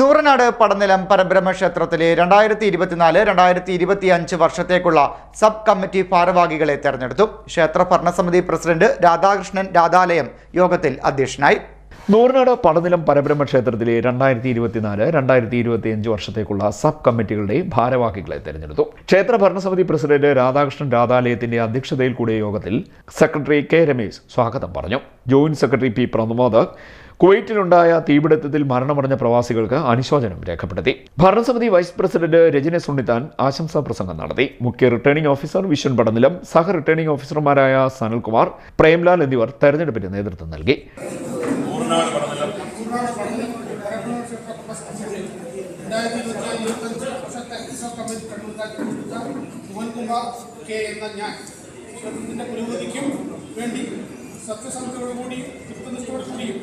നൂറനാട് പടനിലം പരബ്രഹ്മ ക്ഷേത്രത്തിലെ രണ്ടായിരത്തി ഇരുപത്തിനാല് രണ്ടായിരത്തി ഇരുപത്തി അഞ്ച് വർഷത്തേക്കുള്ള സബ് കമ്മിറ്റി ഭാരവാഹികളെ തെരഞ്ഞെടുത്തു. ക്ഷേത്ര ഭരണസമിതി പ്രസിഡന്റ് രാധാകൃഷ്ണൻ രാധാലയം യോഗത്തിൽ അധ്യക്ഷനായി. നൂറനാട് പടനിലം പരബ്രഹ്മ ക്ഷേത്രത്തിലെ രണ്ടായിരത്തി ഇരുപത്തിനാല് രണ്ടായിരത്തി ഇരുപത്തി അഞ്ച് വർഷത്തേക്കുള്ള സബ് കമ്മിറ്റികളുടെ ഭാരവാഹികളെ തെരഞ്ഞെടുത്തു. ക്ഷേത്ര ഭരണസമിതി പ്രസിഡന്റ് രാധാകൃഷ്ണൻ രാധാലയത്തിന്റെ അധ്യക്ഷതയിൽ കൂടിയ യോഗത്തിൽ സെക്രട്ടറി കെ രമേശ് സ്വാഗതം പറഞ്ഞു. ജോയിന്റ് സെക്രട്ടറി പി പ്രമോദ് കുവൈറ്റിലുണ്ടായ തീപിടുത്തത്തിൽ മരണമടഞ്ഞ പ്രവാസികൾക്ക് അനുശോചനം രേഖപ്പെടുത്തി. ഭരണസമിതി വൈസ് പ്രസിഡന്റ് രജനി സുണ്ണിത്താൻ ആശംസാ പ്രസംഗം നടത്തി. മുഖ്യ റിട്ടേണിംഗ് ഓഫീസർ വിശ്വൻ പടനിലം സഹ റിട്ടേണിംഗ് ഓഫീസർമാരായ സനൽകുമാർ പ്രേംലാൽ എന്നിവർ തെരഞ്ഞെടുപ്പിന് നേതൃത്വം നൽകി. പുരോഗതിക്കും വേണ്ടി സത്യസന്ധതയോടുകൂടിയും കൃത്യനിഷ്ഠയോടുകൂടിയും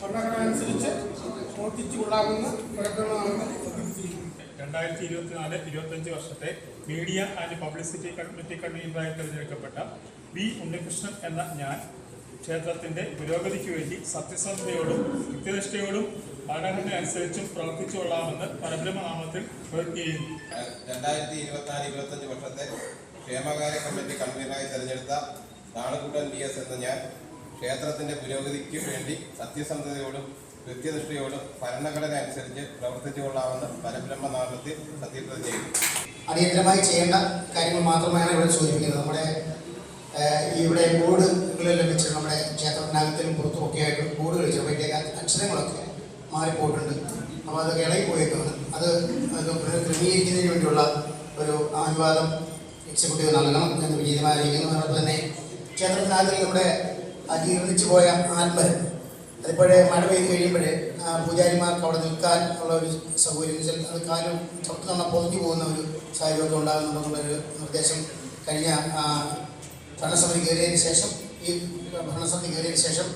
ഭരണഘടന അനുസരിച്ച് പ്രവർത്തിച്ചു കൊള്ളാമെന്ന് പ്രകടനമാണ്. രണ്ടായിരത്തി ഇരുപത്തിനാല് ഇരുപത്തഞ്ച് വർഷത്തെ മീഡിയ ആൻഡ് പബ്ലിസിറ്റി കമ്മിറ്റി കൺവീനറായി തിരഞ്ഞെടുക്കപ്പെട്ട വി ഉണ്ണികൃഷ്ണൻ എന്ന ഞാൻ ക്ഷേത്രത്തിന്റെ പുരോഗതിക്ക് വേണ്ടി സത്യസന്ധതയോടും കൃത്യനിഷ്ഠയോടും ഭരണഘടന അനുസരിച്ചും പ്രവർത്തിച്ചു കൊള്ളാമെന്ന് പരബ്രഹ്മനാമത്തിൽ പ്രതിജ്ഞ ചെയ്യുന്നു. രണ്ടായിരത്തി ഇരുപത്തിനാല് ഇരുപത്തഞ്ച് വർഷത്തെ ക്ഷേമകാര്യ കമ്മിറ്റി കൺവീനറായി തെരഞ്ഞെടുത്ത നാളുകൂട്ടൻ വി എസ് എന്ന ഞാൻ ക്ഷേത്രത്തിന്റെ പുരോഗതിക്ക് വേണ്ടി സത്യസന്ധതയോടും കൃത്യനിഷ്ഠയോടും ഭരണഘടന അനുസരിച്ച് പ്രവർത്തിച്ചു കൊള്ളാമെന്ന് പരബ്രഹ്മനാമത്തിൽ സത്യപ്രതിജ്ഞ ചെയ്യുന്നു അടിയന്തരമായി ചെയ്യേണ്ട കാര്യങ്ങൾ മാത്രമാണ് ഇവിടെ സൂചിപ്പിക്കുന്നത്. നമ്മുടെ ഇവിടെ ബോർഡുകൾ ലഭിച്ച നമ്മുടെ ക്ഷേത്രത്തിനകത്തിലും പുറത്തുമൊക്കെ ആയിട്ട് ബോർഡുകൾ വെച്ചു അപ്പോഴത്തേക്ക് അക്ഷരങ്ങളൊക്കെ മാറിപ്പോയിട്ടുണ്ട്. അപ്പോൾ അതൊക്കെ ഇളകി പോയിട്ടുണ്ട് അത് അത് പുനഃക്രമീകരിക്കുന്നതിന് വേണ്ടിയുള്ള ഒരു അനുവാദം എക്സിക്യൂട്ടീവ് നൽകണം എന്ന് വിജയമായിരിക്കുന്നു അതുപോലെ തന്നെ ക്ഷേത്രത്തിനകത്തിൽ നമ്മുടെ ജീർണിച്ചു പോയ ആത്മരം അതിപ്പോഴേ മഴ പെയ്ത് കഴിയുമ്പോഴേ പൂജാരിമാർക്ക് അവിടെ നിൽക്കാൻ ഉള്ള ഒരു സൗകര്യം വെച്ചാൽ അത് കാലും നമ്മൾ പൊതിഞ്ഞു പോകുന്ന ഒരു സാഹചര്യമൊക്കെ ഉണ്ടാകുന്നുണ്ടെന്നുള്ളൊരു നിർദ്ദേശം കഴിഞ്ഞ ഭരണസമിതി കയറിയതിന് ശേഷം ഈ ഭരണസമിതി കയറിയതിന് ശേഷം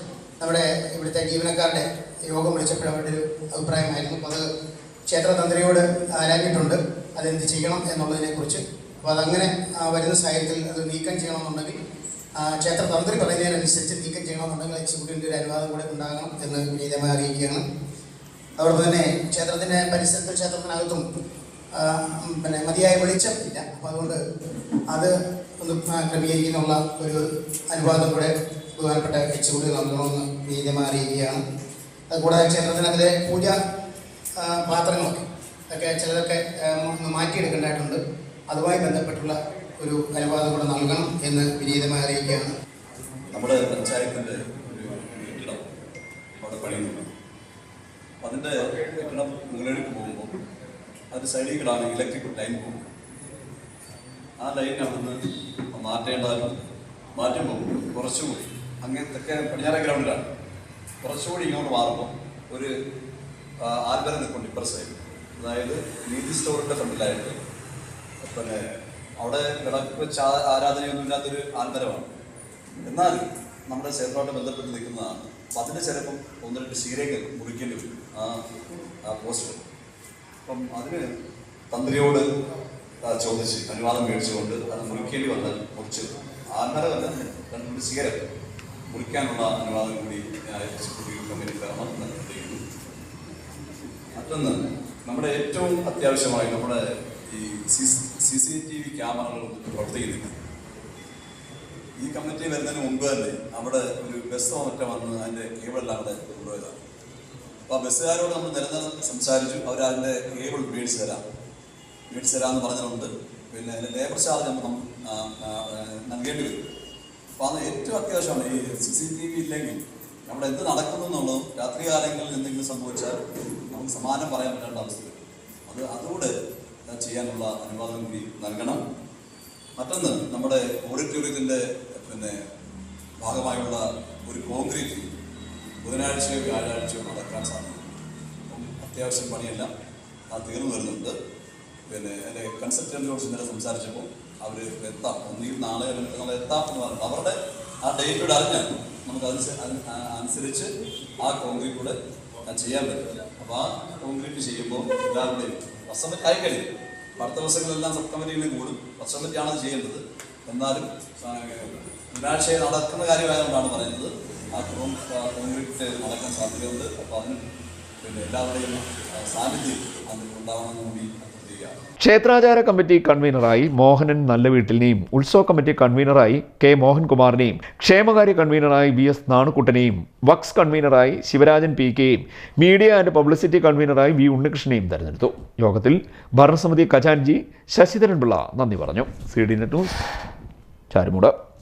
നമ്മുടെ ഇവിടുത്തെ ജീവനക്കാരുടെ യോഗം വിളിച്ചപ്പോൾ അവരുടെ ഒരു അഭിപ്രായമായിരുന്നു. അപ്പോൾ അത് ക്ഷേത്രതന്ത്രിയോട് ആരാഞ്ഞിട്ടുണ്ട്. അതെന്ത് ചെയ്യണം എന്നുള്ളതിനെക്കുറിച്ച്. അപ്പോൾ അതങ്ങനെ വരുന്ന സാഹചര്യത്തിൽ അത് നീക്കം ചെയ്യണമെന്നുണ്ടെങ്കിൽ ആ, ക്ഷേത്രതന്ത്രി പറയുന്നതിനനുസരിച്ച് നീക്കം ചെയ്യണമെന്നുണ്ടെങ്കിൽ എക്സിക്യൂട്ടീവിന്റെ ഒരു അനുവാദം കൂടെ ഉണ്ടാകണം എന്ന് വിനീതമായി അറിയിക്കുകയാണ്. അതോടൊപ്പം തന്നെ ക്ഷേത്രത്തിന്റെ പരിസരത്ത് ക്ഷേത്രത്തിനകത്തും പിന്നെ മതിയായ വെളിച്ചം ഇല്ല അപ്പോൾ അതുകൊണ്ട് അത് ഒന്ന് ക്രമീകരിക്കാനുള്ള ഒരു അനുവാദം കൂടെ ബഹുമാനപ്പെട്ട എക്സിക്യൂട്ടീവ് നൽകണമെന്ന് വിനീതമായി അറിയിക്കുകയാണ്. അതുകൂടാതെ ക്ഷേത്രത്തിനകത്തെ പൂജ പാത്രങ്ങളൊക്കെ ഒക്കെ ചിലതൊക്കെ മാറ്റിയെടുക്കേണ്ടതായിട്ടുണ്ട്. അതുമായി ബന്ധപ്പെട്ടുള്ള ഒരു അനുവാദം കൂടെ നൽകണം എന്ന് വിനീതമായി അറിയിക്കുകയാണ്. നമ്മുടെ പഞ്ചായത്തിന്റെ ഒരു കെട്ടിടം അവിടെ പണിയുന്നുണ്ട്. അപ്പം അതിന്റെ കെട്ടിടം മുകളിലേക്ക് പോകുമ്പോൾ അത് സൈഡിൽ കൂടാണ് ഇലക്ട്രിക് ലൈൻ പോകും. ആ ലൈൻ അവിടുന്ന് മാറ്റേണ്ടതായിട്ടുണ്ട് മാറ്റുമ്പോൾ കുറച്ചുകൂടി അങ്ങനത്തെ പടിഞ്ഞാറ ഗ്രൗണ്ടിലാണ്. കുറച്ചുകൂടി ഇങ്ങോട്ട് മാറുമ്പോൾ ഒരു ആൽബരം നിൽക്കുന്നുണ്ട് ഇപ്പുറ അതായത് നീതി സ്റ്റോറിന്റെ ഫ്രണ്ടിലായിട്ട് പിന്നെ അവിടെ വിളക്ക് വെച്ച് ആരാധനയൊന്നും ഇല്ലാത്തൊരു ആന്തരമാണ്. എന്നാൽ നമ്മുടെ ക്ഷേത്രമായിട്ട് ബന്ധപ്പെട്ട് നിൽക്കുന്നതാണ്. അപ്പം അതിന് ചിലപ്പം ഒന്ന് രണ്ട് ശീലകൾ മുറിക്കേണ്ടി വരും. ആ ആ പോസ്റ്റർ അപ്പം അതിന് തന്ത്രിയോട് ചോദിച്ച് അനുവാദം മേടിച്ചുകൊണ്ട് അത് മുറിക്കേണ്ടി വന്നാൽ മുറിച്ച് ആന്തരമല്ല രണ്ട് മൂന്ന് ശീലം മുറിക്കാനുള്ള അനുവാദം കൂടി മറ്റൊന്ന് നമ്മുടെ ഏറ്റവും അത്യാവശ്യമായി നമ്മുടെ ഈ സി സി ടി വി ക്യാമറകളൊന്നും പ്രവർത്തിക്കുന്നില്ല ഈ കമ്മിറ്റി വരുന്നതിന് മുമ്പ് തന്നെ അവിടെ ഒരു ബസ് മറ്റോ വന്ന് അതിന്റെ കേബിളെല്ലാം അവിടെ കൊണ്ടുപോയതാണ്. അപ്പോൾ ആ ബസ്സുകാരോട് നമ്മൾ നിരന്തരം സംസാരിച്ചു അവർ അതിന്റെ കേബിൾ മേടിച്ച് തരാം. മേടിച്ച് തരാമെന്ന് പറഞ്ഞിട്ടുണ്ട്. പിന്നെ അതിന്റെ ലേബർ ചാർജ് നമ്മൾ നൽകേണ്ടി വരും. അപ്പോൾ അത് ഏറ്റവും അത്യാവശ്യമാണ്. ഈ സി സി ടി വി ഇല്ലെങ്കിൽ നമ്മുടെ എന്ത് നടക്കുന്നു എന്നുള്ളതും രാത്രി കാലങ്ങളിൽ എന്തെങ്കിലും സംഭവിച്ചാൽ നമുക്ക് സമാനം പറയാൻ പറ്റാത്ത അവസ്ഥ അത് അതുകൂടെ ചെയ്യാനുള്ള അനുവാദം കൂടി നൽകണം. മറ്റൊന്ന് നമ്മുടെ ഓഡിറ്റോറിയത്തിന്റെ പിന്നെ ഭാഗമായുള്ള ഒരു കോൺക്രീറ്റ് ബുധനാഴ്ചയോ വ്യാഴാഴ്ചയോ നടക്കാൻ സാധിക്കും. അപ്പം അത്യാവശ്യം പണിയെല്ലാം അത് തീർന്നു വരുന്നുണ്ട്. പിന്നെ എന്റെ കൺസൾട്ടന്റിനോട് ഇന്നലെ സംസാരിച്ചപ്പോൾ അവർ എത്താം. ഒന്നുകിൽ നാളെ അല്ലെങ്കിൽ നാളെ എത്താം എന്ന് പറഞ്ഞു അവരുടെ ആ ഡേറ്റോട് അറിഞ്ഞാൽ നമുക്ക് അനുസരിച്ച് ആ കോൺക്രീറ്റ് കൂടെ ചെയ്യാൻ പറ്റും. അപ്പോൾ ആ കോൺക്രീറ്റ് ചെയ്യുമ്പോൾ എല്ലാവരുടെയും ഫസ്റ്റ് ആയി കഴിഞ്ഞു അടുത്ത ദിവസങ്ങളെല്ലാം സബ് കമ്മിറ്റികളിൽ കൂടും. ഫസ്റ്റ് അത് ചെയ്യേണ്ടത്. എന്നാലും ബുധനാഴ്ച നടക്കുന്ന കാര്യമായതുകൊണ്ടാണ് പറയുന്നത്. ആ കോൺക്രീറ്റ് നടക്കാൻ സാധ്യതയുണ്ട്. അപ്പോൾ അതിന് പിന്നെ എല്ലാവരുടെയും സാന്നിധ്യം അതിൽ ഉണ്ടാവണമെന്ന് കൂടി ക്ഷേത്രാചാര കമ്മിറ്റി കൺവീനറായി മോഹനൻ നല്ലവീട്ടിലിനെയും ഉത്സവ കമ്മിറ്റി കൺവീനറായി കെ മോഹൻകുമാറിനെയും ക്ഷേമകാര്യ കൺവീനറായി വി എസ് നാണുക്കുട്ടനെയും വക്സ് കൺവീനറായി ശിവരാജൻ പി കെയും മീഡിയ ആൻഡ് പബ്ലിസിറ്റി കൺവീനറായി വി ഉണ്ണികൃഷ്ണനെയും തെരഞ്ഞെടുത്തു. യോഗത്തിൽ ഭരണസമിതി ഖജാൻജി ശശിധരൻപിള്ള നന്ദി പറഞ്ഞു. C D net news Charummood.